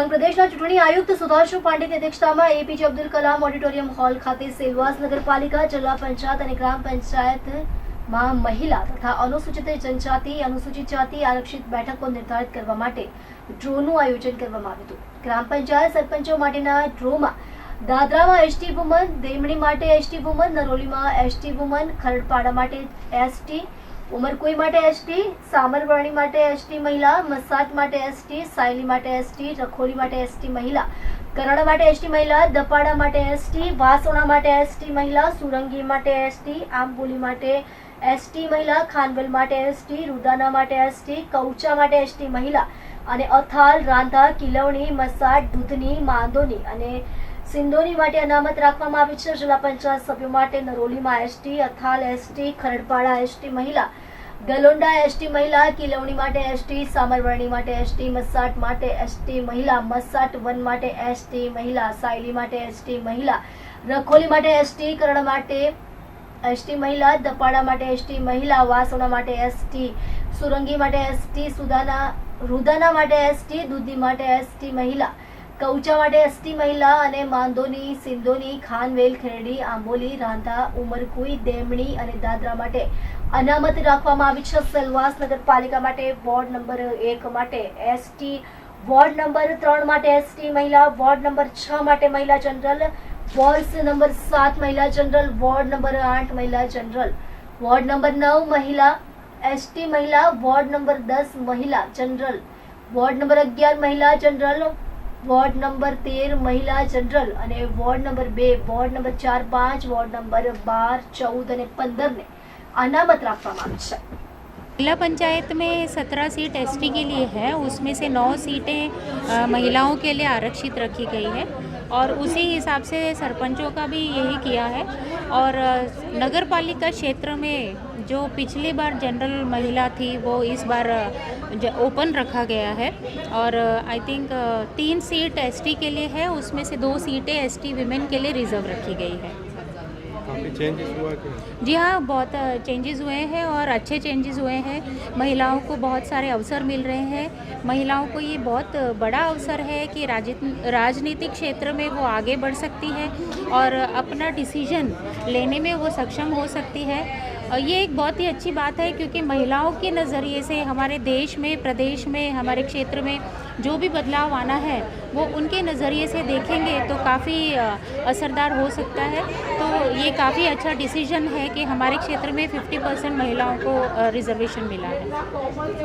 સંઘ પ્રદેશના ચૂંટણી આયુક્ત સુધાંશુ પાંડેની અધ્યક્ષતામાં APJ Abdul Kalam auditorium hall ખાતે સેલવાસ નગરપાલિકા, જિલ્લા પંચાયત અને ગ્રામ પંચાયતમાં મહિલા તથા અનુસૂચિત જનજાતિ, અનુસૂચિત જાતિ આરક્ષિત બેઠકો નિર્ધારિત કરવા માટે ડ્રોનું આયોજન કરવામાં આવ્યું હતું. ગ્રામ પંચાયત સરપંચો માટેના ડ્રોમાં દાદરામાં એસટી વુમન દેમણી માટે એસટી વુમન નરોલીમાં એસટી વુમન ખરડપાડા માટે એસટી ઉમરકુઈ માટે એસટી સામરવાણી માટે એસટી મહિલા મસાજ માટે એસટી સાયલી માટે એસટી રખોલી માટે એસટી મહિલા કરાડા માટે એસટી મહિલા દપાડા માટે એસટી વાસોણા માટે એસટી મહિલા સુરંગી માટે એસટી આંબોલી માટે એસટી મહિલા ખાનવેલ માટે એસટી રૂદાના માટે એસટી કૌચા માટે એસટી મહિલા અને અથાલ રાંધા કિલવણી મસાજ દૂધની માંદોની અને સિંધોની માટે અનામત રાખવામાં આવી છે. જિલ્લા પંચાયત સભ્યો માટે નરોલીમાં ST, Athal ST, Kharadpada ST મહિલા, ગલોંડા એસટી મહિલા, કિલવણી માટે એસટી સામરવર્ણી માટે એસટી, મસાટ માટે એસટી મહિલા, મસાટ વન માટે એસટી મહિલા, સાયલી માટે એસટી મહિલા, રખોલી માટે એસટી, કરણ માટે એસટી મહિલા, દપાડા માટે એસટી મહિલા, વાસોણા માટે એસટી, સુરંગી માટે એસટી, સુદાના, રુદાના માટે એસટી, દૂધી માટે એસટી મહિલા કૌચા માટે એસટી મહિલા અને માંદોની સિંધોની ખાનવેલ, ખેરડી, આંબોલી, રાંધા ઉમરકુઈ દેમણી અને દાદરા માટે અનામત રાખવામાં આવી છે. સેલવાસ નગરપાલિકા માટે વોર્ડ નંબર એક માટે એસટી, વોર્ડ નંબર ત્રણ માટે એસટી મહિલા, વોર્ડ નંબર છ માટે મહિલા જનરલ વોર્ડ નંબર સાત મહિલા જનરલ, વોર્ડ નંબર આઠ મહિલા જનરલ, વોર્ડ નંબર નવ મહિલા, એસટી મહિલા, વોર્ડ નંબર દસ મહિલા જનરલ, વોર્ડ નંબર અગિયાર મહિલા જનરલ વોર્ડ નંબર તેર, મહિલા જનરલ અને વોર્ડ નંબર બે, વોર્ડ નંબર ચાર, પાંચ, વોર્ડ નંબર બાર, ચૌદ અને પંદરને અનામત રાખવામાં આવી છે. जिला पंचायत में सत्रह सीट एसटी के लिए है, उसमें से नौ सीटें महिलाओं के लिए आरक्षित रखी गई है और उसी हिसाब से सरपंचों का भी यही किया है और नगर पालिका क्षेत्र में जो पिछली बार जनरल महिला थी, वो इस बार ओपन रखा गया है और आई थिंक तीन सीट एसटी के लिए है, उसमें से दो सीटें एसटी विमेन के लिए रिज़र्व रखी गई है। जी हाँ बहुत चेंजेस हुए हैं और अच्छे चेंजेस हुए हैं। महिलाओं को बहुत सारे अवसर मिल रहे हैं। महिलाओं को ये बहुत बड़ा अवसर है कि राजनीतिक क्षेत्र में वो आगे बढ़ सकती है और अपना डिसीज़न लेने में वो सक्षम हो सकती है। और ये एक बहुत ही अच्छी बात है क्योंकि महिलाओं के नज़रिए से हमारे देश में, प्रदेश में, हमारे क्षेत्र में जो भी बदलाव आना है, वो उनके नज़रिए से देखेंगे तो काफ़ी असरदार हो सकता है। ये काफ़ी अच्छा डिसीजन है कि हमारे क्षेत्र में 50 परसेंट महिलाओं को रिजर्वेशन मिला है